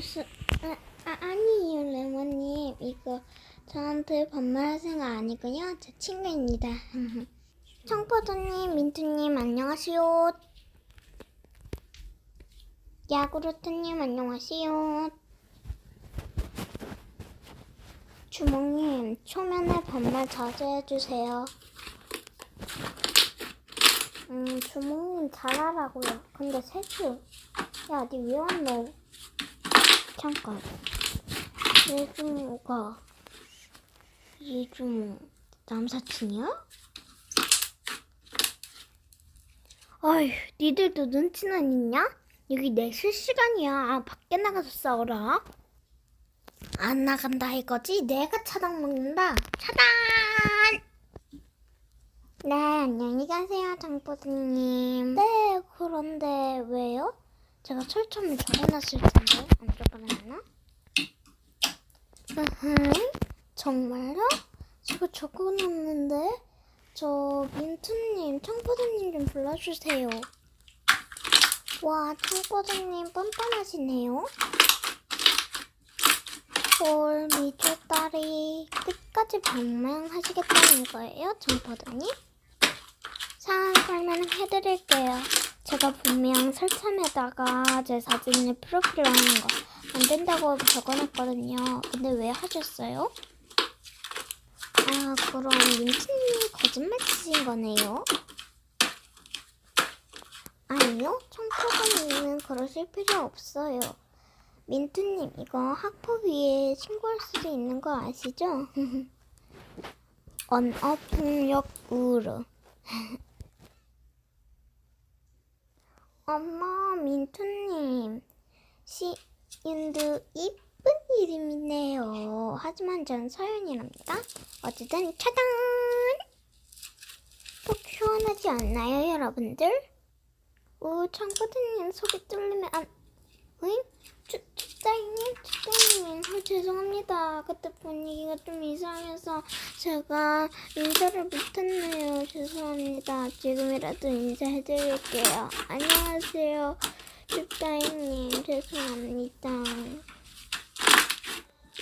수, 아, 아, 아니에요, 레몬님. 이거 저한테 반말할 생각 아니고요. 제 친구입니다. 청포도님, 민트님, 안녕하세요. 야구르트님, 안녕하세요. 주몽님, 초면에 반말 자제해주세요. 음, 주몽님 잘하라고요. 근데 세주, 야, 니왜 왔노? 잠깐. 예주모가, 예주모, 남사친이야? 어휴, 니들도 눈치는 있냐? 여기 내 실시간이야. 아, 밖에 나가서 싸워라. 안 나간다 이거지? 내가 차당 먹는다. 차단! 네, 안녕히 가세요, 장보드님. 네, 그런데? 제가 철점을 적어놨을 텐데 안? 으흠, 정말요? 제가 적어놨는데 저 민트님, 청포도님 좀 불러주세요. 와, 청포도님 뻔뻔하시네요. 헐, 미주딸이 끝까지 반말하시겠다는 거예요, 청포도님? 상황 설명 해드릴게요. 제가 분명 설참에다가 제 사진을 프로필로 하는 거 안 된다고 적어놨거든요. 근데 왜 하셨어요? 아, 그럼 민트님이 거짓말 치신 거네요? 아니요, 청포도님은 그러실 필요 없어요. 민트님, 이거 학폭 위에 신고할 수도 있는 거 아시죠? 언어폭력으로. 엄마, 민트님. 시윤도 이쁜 이름이네요. 하지만 전 서윤이랍니다. 어쨌든 차단! 꼭 시원하지 않나요, 여러분들? 오, 청포도님 속이 뚫리면 안... 으잉? 주, 주다이님, 주다이님, 어, 죄송합니다. 그때 분위기가 좀 이상해서 제가 인사를 못했네요. 죄송합니다. 지금이라도 인사해드릴게요. 안녕하세요, 주다이님, 죄송합니다.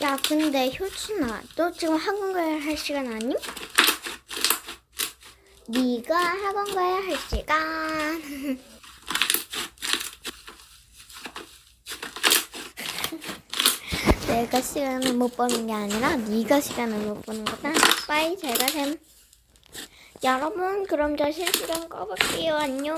야, 근데 효진아, 너 지금 학원 가야 할 시간 아님? 네가 학원 가야 할 시간. 내가 시간을 못 버는 게 아니라 네가 시간을 못 버는 거다. 빠이 잘 가셈. 여러분 그럼 저 실시간 꺼볼게요. 안녕.